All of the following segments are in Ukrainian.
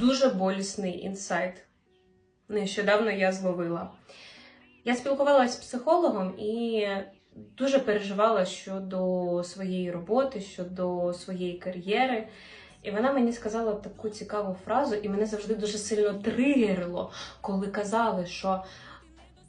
дуже болісний інсайт. Нещодавно я зловила. Я спілкувалася з психологом і дуже переживала щодо своєї роботи, щодо своєї кар'єри. І вона мені сказала таку цікаву фразу, і мене завжди дуже сильно тригерило, коли казали, що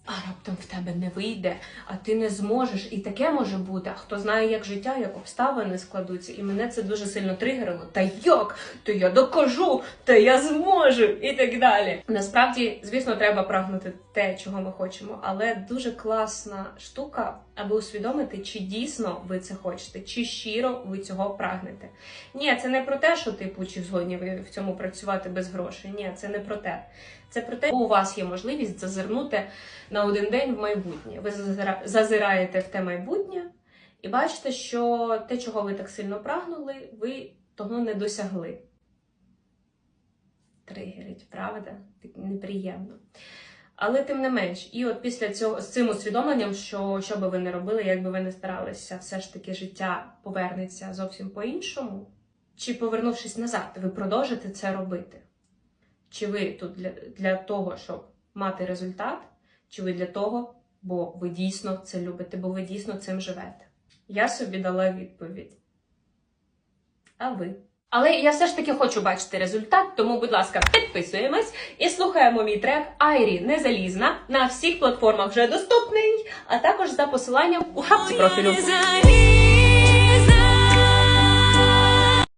а раптом в тебе не вийде, а ти не зможеш. І таке може бути. А хто знає, як життя, як обставини складуться. І мене це дуже сильно тригерило. Та як? То я докажу, та я зможу, і так далі. Насправді, звісно, треба прагнути те, чого ми хочемо, але дуже класна штука, аби усвідомити, чи дійсно ви це хочете, чи щиро ви цього прагнете. Ні, це не про те, що типу, чи згодні ви в цьому працювати без грошей. Ні, це не про те. Це про те, що у вас є можливість зазирнути на один день в майбутнє. Ви зазираєте в те майбутнє і бачите, що те, чого ви так сильно прагнули, ви того не досягли. Тригерить, правда? Неприємно. Але тим не менш, і от після цього з цим усвідомленням, що що би ви не робили, як би ви не старалися, все ж таки життя повернеться зовсім по-іншому. Чи повернувшись назад, ви продовжите це робити? Чи ви тут для, для того, щоб мати результат, чи ви для того, бо ви дійсно це любите, бо ви дійсно цим живете? Я собі дала відповідь. А ви? Але я все ж таки хочу бачити результат, тому, будь ласка, підписуємось і слухаємо мій трек Айрі Незалізна на всіх платформах вже доступний, а також за посиланням у шапці профілю.